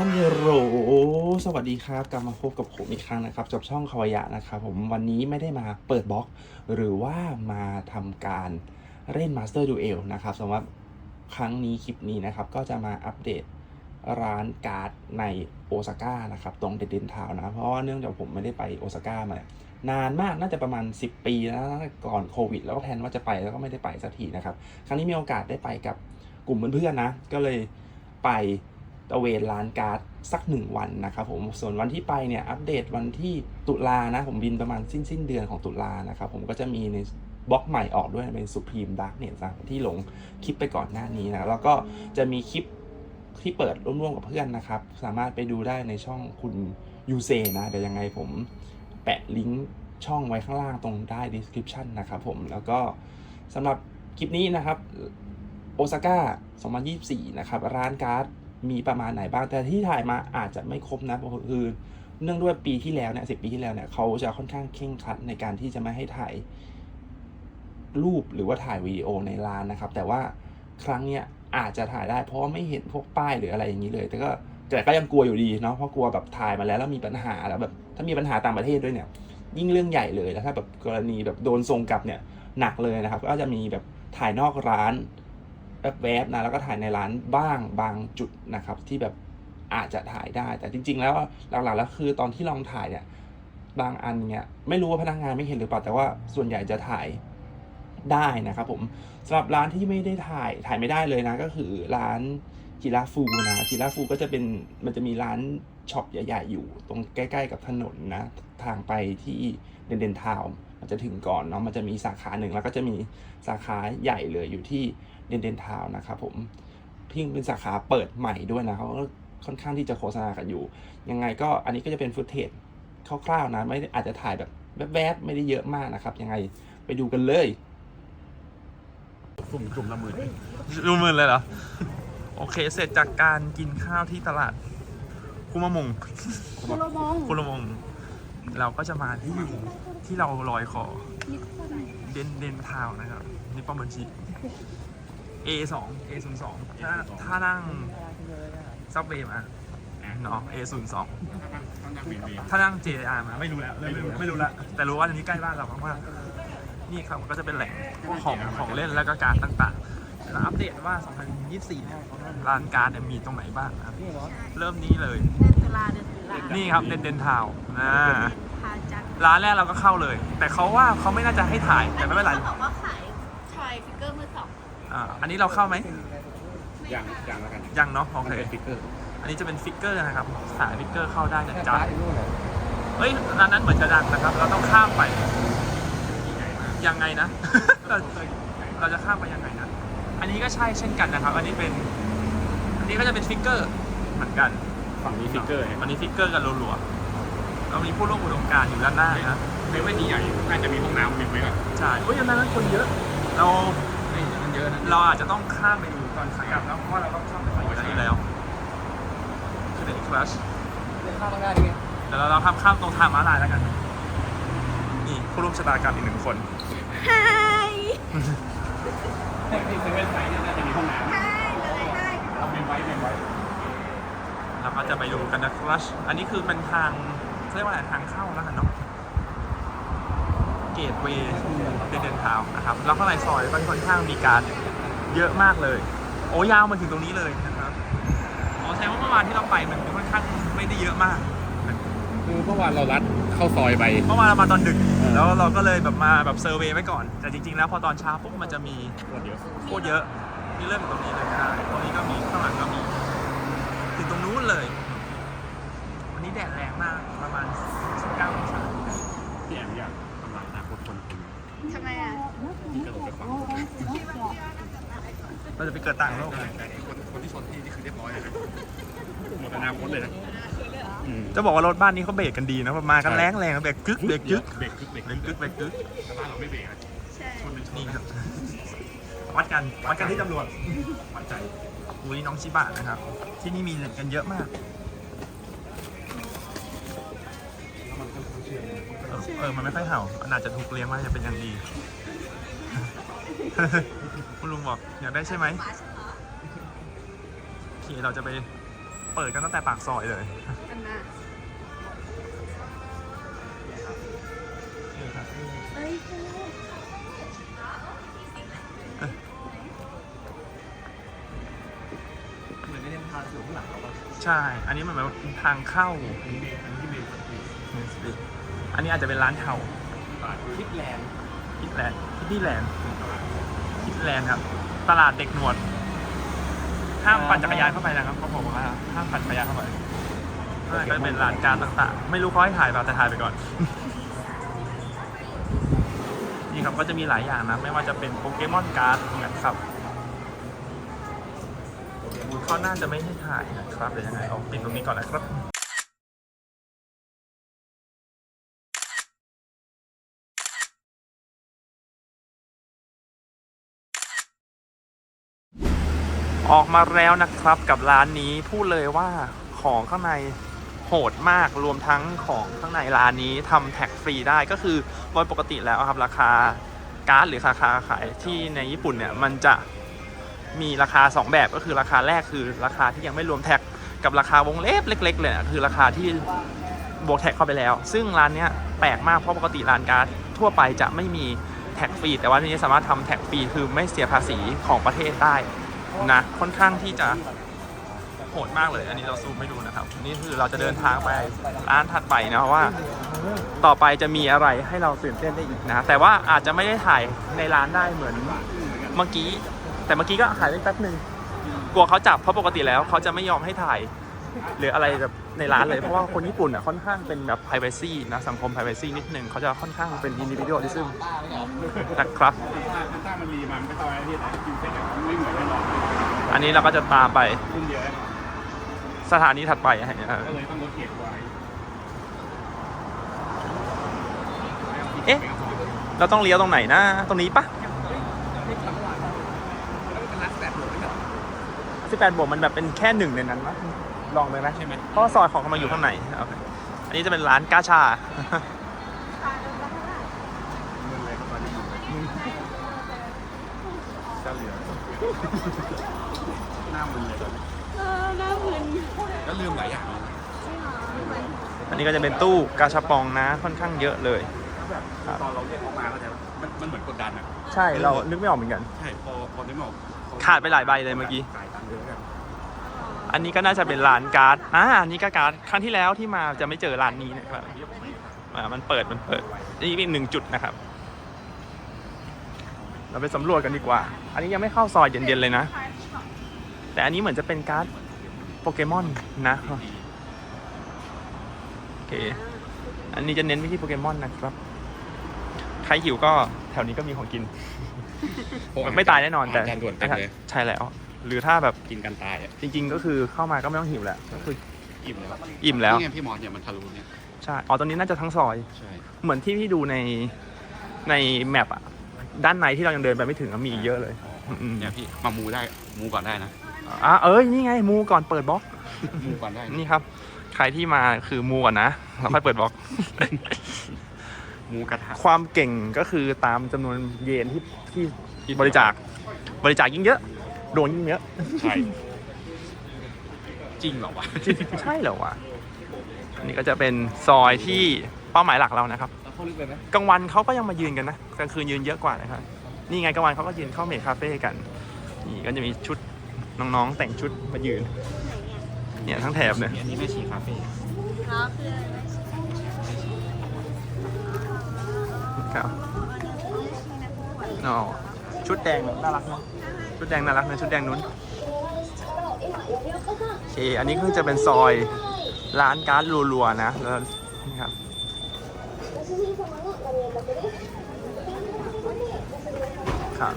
ฮัลโหลสวัสดีครับ กลับมาพบกับผมอีกครั้งนะครับกับช่องคาวายะนะครับผมวันนี้ไม่ได้มาเปิดบล็อก หรือว่ามาทำการเล่น Master Duel นะครับสำหรับครั้งนี้คลิปนี้นะครับก็จะมาอัปเดตร้านการ์ดในโอซาก้านะครับตรงเดนเดนทาวนะ เพราะว่าเนื่องจากผมไม่ได้ไปโอซาก้ามานานมากน่าจะประมาณ 10 ปีแล้วก่อนโควิด แล้วก็แพลนว่าจะไปแล้วก็ไม่ได้ไปสักทีนะครับ ครั้งนี้มีโอกาสได้ไปกับกลุ่มเพื่อนๆนะ ก็เลยไป ตะเวนร้านการ์ดสักหนึ่งวันนะครับผมส่วนวันที่ไปเนี่ยอัปเดตวันที่ตุลานะผมบินประมาณสิ้นสิ้นเดือนของตุลานะครับผมก็จะมีในบล็อกใหม่ออกด้วยเป็นสุพรีมดาร์กเนสที่หลงคลิปไปก่อนหน้านี้นะแล้วก็จะมีคลิปที่เปิดร่วมๆกับเพื่อนนะครับ สามารถไปดูได้ในช่องคุณยูเซนะเดี๋ยวยังไงผมแปะลิงก์ช่องไว้ข้างล่างตรงใต้ description นะครับผมแล้วก็สำหรับคลิปนี้นะครับโอซาก้า 2024 นะครับ ร้านการ์ด มีประมาณไหนบ้าง แต่ที่ถ่ายมาอาจจะไม่ครบนะเพราะคือเนื่องด้วยปีที่แล้วเนี่ยสิปีที่แล้วเนี่ยเขาจะค่อนข้างเคร่งครัดในการที่จะไม่ให้ถ่ายรูปหรือว่าถ่ายวิดีโอในร้านนะครับ แต่ว่าครั้งเนี้ยอาจจะถ่ายได้เพราะว่าไม่เห็นพวกป้ายหรืออะไรอย่างนี้เลย แต่ก็แต่ก็ยังกลัวอยู่ดีเนาะเพราะกลัวแบบถ่ายมาแล้วแล้วมีปัญหาแล้วแบบถ้ามีปัญหาต่างประเทศด้วยเนี่ยยิ่งเรื่องใหญ่เลยแล้วถ้าแบบกรณีแบบโดนทรงกลับเนี่ยหนักเลยนะครับ ก็จะมีแบบถ่ายนอกร้าน แวบๆนะแล้วก็ถ่ายในร้านบ้างบางจุดนะครับที่แบบอาจจะถ่ายได้ แต่จริง ๆ แล้วหลักๆแล้วคือตอนที่ลองถ่ายเนี่ยบางอันเนี่ยไม่รู้ว่าพนักงานไม่เห็นหรือเปล่าแต่ว่าส่วนใหญ่จะถ่ายได้นะครับผมสำหรับร้านที่ไม่ได้ถ่ายถ่ายไม่ได้เลยนะก็คือร้านจิราฟูนะจิราฟูก็จะเป็นมันจะมีร้านช็อปใหญ่ ๆ อยู่ ตรงใกล้ ๆ กับถนนนะ ทางไปที่เดนเดนทาวมันจะถึงก่อนเนาะมันจะมีสาขาหนึ่งแล้วก็จะมีสาขาใหญ่เลยอยู่ที่ เดนเดนทาวนะครับผมที่เป็นสาขาเปิดใหม่ด้วยนะเขาก็ค่อนข้างที่จะโฆษณากันอยู่ ยังไงก็อันนี้ก็จะเป็นฟุตเทจคร่าวๆนะไม่ได้อาจจะถ่ายแบบแวบๆไม่ได้เยอะมากนะครับ ยังไงไปดูกันเลยสุ่มสุ่มละหมื่นดูมือเลยเหรอ โอเค เสร็จจากการกินข้าวที่ตลาดคุมะมงคุโรมงคุมะมง เราก็จะมาที่ที่เราลอยคอนิคมเดนเดนทาวนะครับ นี่ป้อมบัญชี A สอง A ศูนย์สองถ้าถ้านั่งซับเวย์มาเนาะ A ศูนย์สองต้องนั่งบินบินถ้านั่ง JR มาไม่รู้แล้วไม่รู้ไม่รู้ละแต่รู้ว่าอันนี้ใกล้บ้านเรามากๆนี่ครับก็จะเป็นแหล่งของของเล่นและก็การดต่างๆแล้วอัปเดตว่า 2024 เนี่ยร้านการดเนี่ยมีตรงไหนบ้างนะครับเริ่มนี้เลยเดือนตุลาเดือนตุลานี่ครับเดนเดนทาวนะพาจักรร้านแรกเราก็เข้าเลย แต่เขาว่าเขาไม่น่าจะให้ถ่ายแต่ไม่เป็นไร เขาบอกว่าขายทอยฟิกเกอร์มื อสองอ่าอันนี้เราเข้าไหมอย่างอย่างแล้วกันยังเนาะโอมันเคเป็นฟิกเกอร์อันนี้จะเป็นฟิกเกอร์นะครับ สายฟิกเกอร์เข้าได้นะจ๊ะเฮ้ยร้านนั้นเหมือนจะดังนะครับ เราต้องข้ามไป ยังไงนะเราเราจะข้ามไปยังไงนะ อันนี้ก็ใช่เช่นกันนะครับ อันนี้เป็น อันนี้ก็จะเป็นฟิกเกอร์เหมือนกัน ฝั่งนี้ฟิกเกอร์อันนี้ฟิกเกอร์กันรัวๆเรามีผู้ร่วมอุดมการณ์อยู่ด้านหน้านะในเวทีใหญ่น่าจะมีห้องน้ำมีไหมล่ะใช่เฮ้ยอันนั้นคนเยอะ เรานี่มัน เยอะนะเราอาจจะต้องข้ามไปดูตอนขากลับแล้วเพราะว่าเราต้องข้ามไปฝั่งนี้แล้วคือเด็กคลัชเข้าได้ดิเดี๋ยวเราเราข้ามข้ามตรงทางม้าลายแล้วกัน นี่ผู้ร่วมชะตากรรมอีกหนึ่งคน ไฮที่เซเว่นไซด์เนี่ยน่าจะมีห้องน้ไฮเลยไฮำเอาเป็นไว้เป็นไว้เราก็จะไปดูกันนะครัชอันนี้คือเป็นทางเขาเรียกว่าอะไรทางเข้าแล้วกันเนาะ เกตเวย์เดนเดนทาวนะครับ แล้วข้างในซอยก็ค่อนข้างมีการเยอะมากเลย โอ้ยาวมาถึงตรงนี้เลยนะครับอ๋อแสดงว่าเมื่อวานที่เราไปมันค่อนข้างไม่ได้เยอะมากคือเมื่อวานเราลัดเข้าซอยไปเมื่อวานเรามาตอนดึกเออแล้วเราก็เลยแบบมาแบบเซอร์เวย์ไว้ก่อน แต่จริงๆแล้วพอตอนเช้าปุ๊บมันจะมีโคตรเยอะโคตรเยอะนี่เริ่มอยู่ตรงนี้เลยนะตรงนี้ก็มีข้างหลังก็มีถึงตรงนู้นเลย วันนี้แดดแรงมาก ประมาณ 19องศา พี่แอมอยากกำลังอนาคตคนคุณ ทำไมอะ กระโดดไปฝั่ง เราจะไปเกิดต่างโลกแต่ไอ้คนคนที่ชนที่นี่คือเรียบร้อยเลยนะหมดอนาคตเลยนะอืมจะบอกว่ารถบ้านนี้เขาเบรกกันดีนะมากันแรงแรงเบรกกึกเบรกกึกเบรกกึกเบรกเบรกกึกเบรกกึกแต่บ้านเราไม่เบรกนะใช่ ชนเป็นชนนี่ครับวัดกันวัดกันที่ตำรวจวัดใจอุ้ยน้องชิบะนะครับ ที่นี่มีกันเยอะมาก แล้วมันก็ต้องเชื่อนะเออเออมันไม่ค่อยเห่ามันอาจจะถูกเลี้ยงมาจะเป็นอย่างดี คุณลุงบอกอยากได้ใช่ไหมโอเคเราจะไปเปิดกันตั้งแต่ปากซอยเลยอันน่ะเฮ้ยเหมือนในทางอยู่ข้างหลังเราปะใช่ อันนี้มันแบบทางเข้า อันนี้เบอันนี้ที่เบย์อันนี้อาจจะเป็นร้านเทาตลาดคิดแลนด์คิดแลนด์คิ ดี้แลนด์คิดแลนด์ครับ ตลาดเด็กหนวด ห้ามปั่นจักรยานเข้าไปนะครับเขาบอกว่าห้ามปั่นจักรยานเข้าไปก็เป็นร้านการต่างๆ ไม่รู้เขาให้ถ่ายเปล่าแต่ถ่ายไปก่อน นี่ครับก็จะมีหลายอย่างนะ ไม่ว่าจะเป็นโปเกมอนการ์ดนะครับเขาน่าจะไม่ให้ถ่ายนะครับเดี๋ยวยังไงเอาปิดตรงนี้ก่อนนะครับ ออกมาแล้วนะครับกับร้านนี้พูดเลยว่าของข้างในโหดมากรวมทั้งของข้างในร้านนี้ทำแท็กฟรีได้ก็คือโดยปกติแล้วครับราคาการ์ดหรือราคาขายที่ในญี่ปุ่นเนี่ยมันจะมีราคา 2 แบบก็คือราคาแรกคือราคาที่ยังไม่รวมแท็กกับราคาวงเล็บเล็ก ๆ เลยอะคือราคาที่บวกแท็กเข้าไปแล้ว ซึ่งร้านนี้แปลกมากเพราะปกติร้านการ์ดทั่วไปจะไม่มีแท็กฟรีแต่ว่าที่นี้สามารถทำแท็กฟรีคือไม่เสียภาษีของประเทศได้ นะค่อนข้างที่จะโหดมากเลย อันนี้เราซูมให้ดูนะครับ นี่คือเราจะเดินทางไปร้านถัดไปนะว่า ต่อไปจะมีอะไรให้เราตื่นเต้นได้อีกนะ แต่ว่าอาจจะไม่ได้ถ่ายในร้านได้เหมือนเมื่อกี้ แต่เมื่อกี้ก็ถ่ายได้แป๊บนึงกลัวเขาจับเพราะปกติแล้วเขาจะไม่ยอมให้ถ่ายหรืออะไรแบบในร้านเลย เพราะว่าคนญี่ปุ่นอะค่อนข้างเป็นแบบ privacy นะสังคม privacy นิดนึงเขาจะค่อนข้างเป็น individualism นะครับถ้าถ้ามันรีมันไม่ต้องอะไรที่ไหนกินเส้นแบบไม่เหมือนแน่นอน อันนี้เราก็จะตามไปรุ่นเดียวสถานีถัดไปอะฮะก็เลยต้องลดเกียรไว้เอ๊ะ เราต้องเลี้ยวตรงไหนนะ ตรงนี้ปะแล้วก็เป็นร้านแบบหมดเลยแบบ18บวกมันแบบเป็นแค่หนึ่งในนั้นปะลองไปไหมใช่ไหมเพราะว่าซอยของกำลังอยู่ข้างในโอเคอันนี้จะเป็นร้านกาชาเงินเลยครับตอนนี้เจ้าเหลือห น้ามึนเลยตอนนี้เออหน้ามึนแล้วลืมหลายอย่างอันนี้ก็จะเป็นตู้กาชาปองนะค่อนข้างเยอะเลยแบบตอนเราเรียกเขามาเข้าใจปะมันมันเหมือนกดดันอะ ใช่เรานึกไม่ออกเหมือนกัน ใช่พอพอได้บอกขาดไปหลายใบเลยเมื่อกี้ จ่ายตังค์เยอะกันอันนี้ก็น่าจะเป็นร้านการ์ดอ่าอันนี้ก็การ์ดครั้งที่แล้วที่มาจะไม่เจอร้านนี้นะครับอ่ามันเปิดมันเปิดนี่อีกหนึ่งจุดนะครับ เราไปสำรวจกันดีกว่า อันนี้ยังไม่เข้าซอยเย็นๆเลยนะ แต่อันนี้เหมือนจะเป็นการ์ดโปเกมอนนะโอเค อันนี้จะเน้นไปที่โปเกมอนนะครับ ใครหิวก็แถวนี้ก็มีของกิน ไม่ตายแน่นอนแต่จานด่วนเต็มเลยใช่แล้ว หรือถ้าแบบกินกันตายอะจริง ๆ ก็คือเข้ามาก็ไม่ต้องหิวแหละก็คืออิ่มเลยอิ่มแล้วนี่ไงพี่มอสเนี่ยมันทะลุเนี่ยใช่ อ๋อตอนนี้น่าจะทั้งซอยใช่เหมือนที่พี่ดูในในแมปอะด้านในที่เรายังเดินไปไม่ถึงอะมีอีกเยอะเลยอืมเนี่ยพี่มามูได้มูก่อนได้นะ อะเอ้ยนี่ไงมูก่อนเปิดบล็อก มูก่อนได้นะนี่ครับ ใครที่มาคือมูก่อนนะแล้วค่อยเปิดบล็อก มูกระทะความเก่งก็คือตามจำนวนเยนที่ที่บริจาค บริจาคยิ่งเยอะโดนยิ่งเยอะใช่จริงเหรอวะใช่เหรอวะอันนี้ก็จะเป็นซอยที่เป้าหมายหลักเรานะครับแล้วเข้าลึกเลยไหมกลางวันเขาก็ยังมายืนกันนะกลางคืนยืนเยอะกว่านะครับนี่ไงกลางวันเขาก็ยืนเข้าเมคคาเฟ่กันนี่ก็จะมีชุด น้องๆ แต่งชุดมายืน เนี่ยทั้งแถบเนี่ย อันนี้ไม่ชีคาเฟ่อ๋อคืออะไรนะครับอ๋อชุดแดงน่ารักนะชุดแดงน่ารักนะชุดแดงนู้นโอเค อันนี้ก็จะเป็นซอยร้านการ์ดรัวๆนะแล้วนี่ครับครับ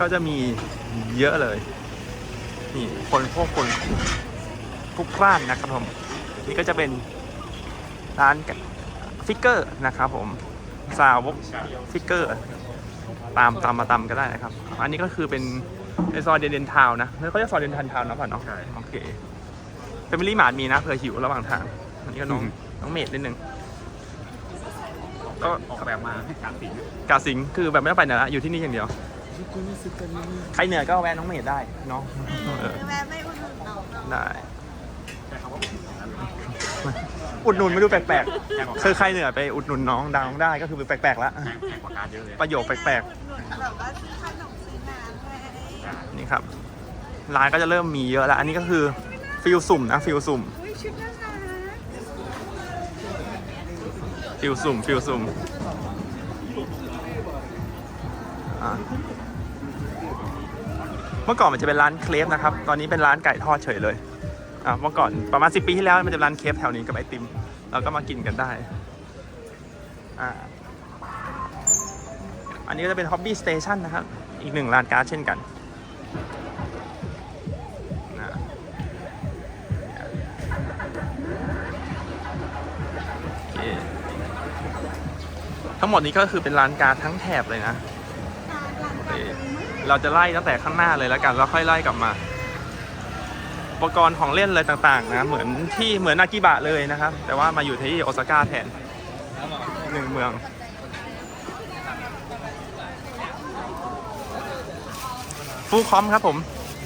ก็จะมีเยอะเลย นี่คนพวกคนพลุกพล่านนะครับผมนี่ก็จะเป็นร้านฟิกเกอร์นะครับผมสาวกฟิกเกอร์ตามตามมาตามก็ได้นะครับ อันนี้ก็คือเป็นในซอยเดนเดนทาวนะแล้วเขาจะซอยเดนทันทาวน์นะผ่านเนาะใช่โอเคเฟมิลี่มาร์ทมีนะเผื่อหิวระหว่างทางอันนี้ก็น้องน้องเมดนิดนึงก็ออกแบบมาให้การสิงกาสิงคือแบบไม่ต้องไปไหนละอยู่ที่นี่อย่างเดียว ใครเหนื่อยก็แวะน้องเมย์ได้เนาะแม่ไม่อุดหนุนน้องเนาะได้อุดหนุนไม่ดูแปลกๆคือใครเหนื่อยไปอุดหนุนน้องดังได้ก็คือแปลกๆแล้วแพงการเยอะเลยประโยคแปลกๆนี่ครับร้านก็จะเริ่มมีเยอะแล้ว อันนี้ก็คือฟิลสุ่มนะฟิลสุ่มฟิลสุ่มฟิลสุ่มอะ เมื่อก่อนมันจะเป็นร้านเครปนะครับ ตอนนี้เป็นร้านไก่ทอดเฉยเลยอะเมื่อก่อนประมาณ10ปีที่แล้วมันจะเป็นร้านเครปแถวนี้กับไอติม เราก็มากินกันได้อ่าอันนี้ก็จะเป็น Hobby Station นะครับ อีกหนึ่งร้านการ์ดเช่นกันทั้งหมดนี้ก็คือเป็นร้านการ์ดทั้งแถบเลยนะ เราจะไล่ตั้งแต่ข้างหน้าเลยแล้วกันแล้วค่อยไล่กลับมา อุปกรณ์ของเล่นอะไรต่างๆนะเหมือนที่เหมือนนากิบะเลยนะครับ แต่ว่ามาอยู่ที่โอซาก้าแทนหนึ่งเมืองฟูคอมครับผม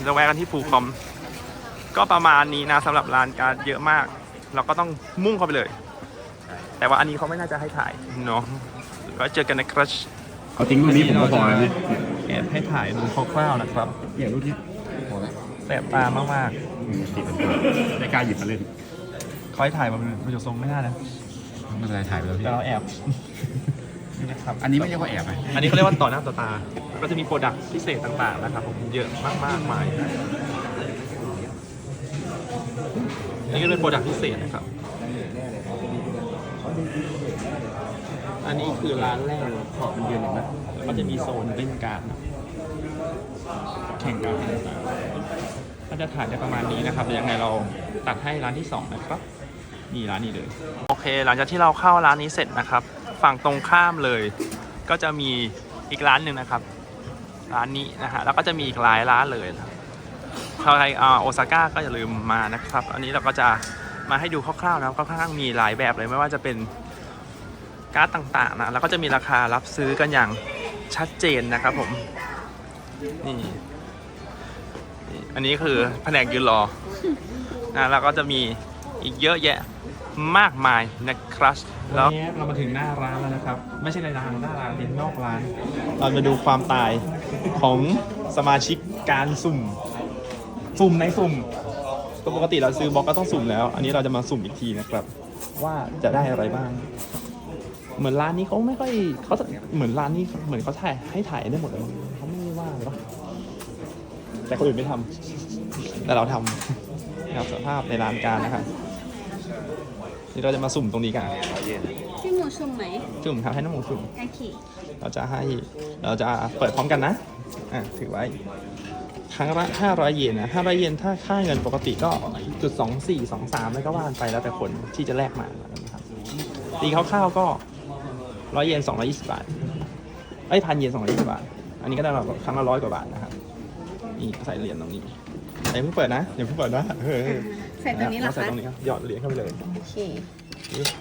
จะแวะกันที่ฟูคอม ก็ประมาณนี้นะสำหรับร้านการเยอะมาก เราก็ต้องมุ่งเข้าไปเลย แต่ว่าอันนี้เขาไม่น่าจะให้ถ่ายเนาะไว้เจอกันนะครับเอาทิ้งรูปนี้ผมก็พอแล้วเนี่ย แอบให้ถ่ายดูคร่าวๆนะครับเนี่ยรูปนี้พอแล้วแสบตามากอืมติดมันไม่กล้าหยิบมาเล่นๆคอยถ่ายมันมันจะทรงไม่ได้นะไม่เป็นไรถ่ายไปแล้วพี่แต่เราแอบนี่นะครับอันนี้ไม่เรียกว่าแอบไหมอันนี้เขาเรียกว่าต่อหน้าต่อตา ก็จะมีโปรดักต์พิเศษต่างๆนะครับผมเยอะมากมากๆมายอันนี้ก็เป็นโปรดักต์พิเศษนะครับ อันนี้คือร้านแรกขอบมันเยือนเห็นไหมแล้ว ก็จะมีโซนเล่นการ์ดแข่งการ์ดต่างๆก็จะถ่ายได้ประมาณนี้นะครับเดี๋ยวยังไงเราตัดให้ร้านที่สองนะครับนี่ร้านนี้เลย โอเค หลังจากที่เราเข้าร้านนี้เสร็จนะครับ ฝั่งตรงข้ามเลย ก็จะมีอีกร้านหนึ่งนะครับ ร้านนี้นะฮะแล้วก็จะมีอีกหลายร้านเลยนะใครอ่าโอซาก้าก็อย่าลืมมานะครับ อันนี้เราก็จะมาให้ดูคร่าวๆนะครับค่อนข้างมีหลายแบบเลยไม่ว่าจะเป็นการ์ดต่างๆนะแล้วก็จะมีราคารับซื้อกันอย่าง ชัดเจนนะครับผมนี่นี่ อันนี้คือแผนกยืนรอนะแล้วก็จะมีอีกเยอะแยะมากมายนะครับแล้วเรามาถึงหน้าร้านแล้วนะครับ ไม่ใช่ในร้านหน้าร้านเป็นนอกร้าน เรามาดูความตายของสมาชิกการสุ่ม สุ่มในสุ่มก็ปกติเราซื้อบล็อกก็ต้องสุ่มแล้ว อันนี้เราจะมาสุ่มอีกทีนะครับ ว่าจะได้อะไรบ้าง เหมือนร้านนี้เขาไม่ค่อยเขาจะเหมือนร้านนี้เหมือนเขาถ่ายให้ถ่ายได้หมดเลยเขาไม่ได้ว่าหรือเปล่าแต่คนอื่นไม่ทำแต่เราทำนะครับสภาพในร้านการนะครับนี่เราจะมาสุ่มตรงนี้กันพี่หมูชุ่มไหมสุ่มครับให้น้องหมูสุ่มโอเคเราจะให้เราจะเปิดพร้อมกันนะอะถือไว้ครั้งละ500 เยนนะ500 เยนถ้าค่าเงินปกติก็จุด24 23แล้วก็ว่านไปแล้วแต่คนที่จะแลกมานะครับตีคร่าวๆก็ 100เยน220บาทไอ้พันเยน220บาท อันนี้ก็ได้เราครั้งละร้อยกว่าบาทนะครับนี่ใส่เหรียญตรงนี้อย่าเพิ่งเปิดนะอย่าเพิ่งเปิดนะเออใส่ตรงนี้เหรอใส่คะตรงนี้ครับหยอดเหรียญเข้าไปเลยโอเค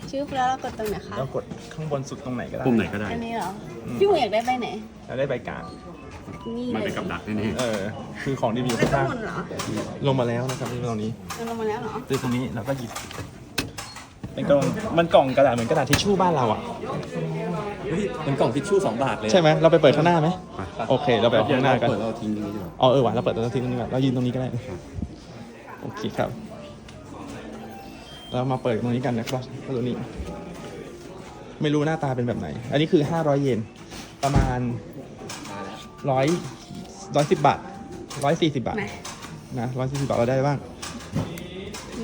ชื่อแล้วเรากดตรงไหนคะแล้วกดข้างบนสุดตรงไหนก็ได้ปุ่มไหนก็ได้อันนี้เหรออืมพี่หมูอยากได้ใบไหนแล้วได้ใบกลางนี่มันเลเป็ยนกับดักนี่เออ คือของดีๆไม่ข้างต้อล่างงหมุนเหรอลงมาแล้วนะครับที่ตรงนี้มันลงมาแล้วเหรอคือตรงนี้เราก็หยิบเป็นกล่องมันกล่องกระดาษเหมือนกระดาษทิชชู่บ้านเราอะ เป็นกล่องทิชชู่สองบาทเลยใช่ไหมเราไปเปิดข้างหน้าไหมโอเค เราไปเอาข้างหน้ากันเปิดเราทิ้งอย่างนี้ดีกว่าอ๋อเออว่ะเราเปิดตัวทิ้งตรงนี้ก่อนเรายืนตรงนี้ก็ได้โอเคครับ เรามาเปิดตรงนี้กันนะครับตรงนี้ ไม่รู้หน้าตาเป็นแบบไหน อันนี้คือ500เยนประมาณร้อยร้อยสิบบาทร้อยสี่สิบบาทมานะร้อยสี่สิบบาทเราได้บ้าง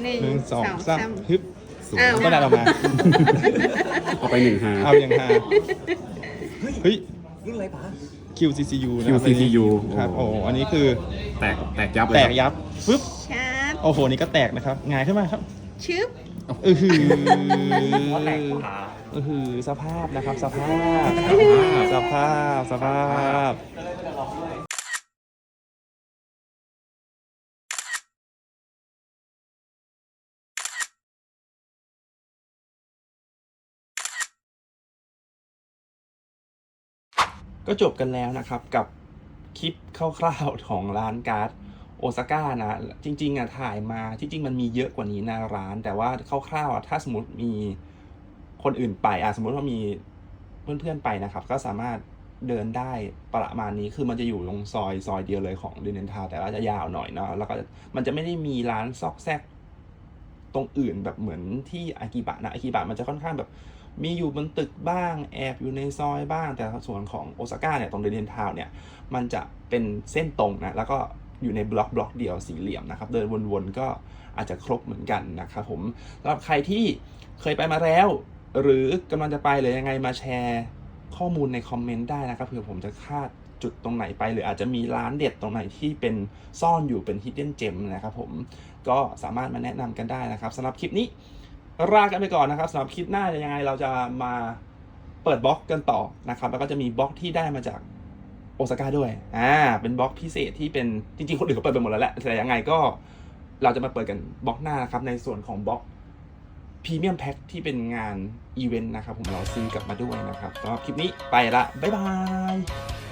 หนึ่งหนึ่งสองสามสา มฮึบอ้าว ก็ได้ออกมา เอาไปหนึ่งฮาเอาอย่างฮาเฮ้ยยิ่งไรปะ QCCU นะครับ QCCU ครับโอ้โหอันนี้คือแตกแตกยับเลยแตคกรับยับปึ๊บชับโอ้โห นี่ก็แตกนะครับหงายขึ้นมาครับ ชึบเออหือเออหือสภาพนะครับ สภาพ สภาพ สภาพ ก็จบกันแล้วนะครับกับคลิปคร่าวๆของร้านการ์ดโอซาก้านะจริงๆอะถ่ายมาที่จริงมันมีเยอะกว่านี้หน้าร้าน แต่ว่าคร่าวๆอะถ้าสมมติมีคนอื่นไปอะสมมติว่ามีเพื่อนๆไปนะครับ ก็สามารถเดินได้ประมาณนี้คือมันจะอยู่ตรงซอยซอยเดียวเลยของดินเนนทาแต่ว่าจะยาวหน่อยเนาะแล้วก็มันจะไม่ได้มีร้านซอกแซกตรงอื่นแบบเหมือนที่อากิบะนะอากิบะมันจะค่อนข้างแบบ มีอยู่บนตึกบ้างแอบอยู่ในซอยบ้าง แต่ส่วนของโอซาก้าเนี่ยตรงเดนเทนทาวเนี่ยมันจะเป็นเส้นตรงนะแล้วก็อยู่ในบล็อกบล็อกเดียวสี่เหลี่ยมนะครับ เดินวนๆก็อาจจะครบเหมือนกันนะครับผมสำหรับใครที่เคยไปมาแล้ว หรือกำลังจะไปหรือยังไงมาแชร์ข้อมูลในคอมเมนต์ได้นะครับเผื่อผมจะคาดจุดตรงไหนไป หรืออาจจะมีร้านเด็ดตรงไหนที่เป็นซ่อนอยู่เป็น hidden gem นะครับผมก็สามารถมาแนะนำกันได้นะครับสำหรับคลิปนี้ ลากันไปก่อนนะครับสำหรับคลิปหน้าจะยังไงเราจะมาเปิดบล็อกกันต่อนะครับ แล้วก็จะมีบล็อกที่ได้มาจากโอซาก้าด้วยอ่าเป็นบล็อกพิเศษที่เป็นจริงๆ คนอื่นเขาเปิดไปหมดแล้วแหละแต่ยังไงก็เราจะมาเปิดกันบล็อกหน้านะครับในส่วนของบล็อกพรีเมียมแพ็คที่เป็นงานอีเวนต์นะครับผมเราซื้อกลับมาด้วยนะครับสำหรับคลิปนี้ไปละ บ๊ายบาย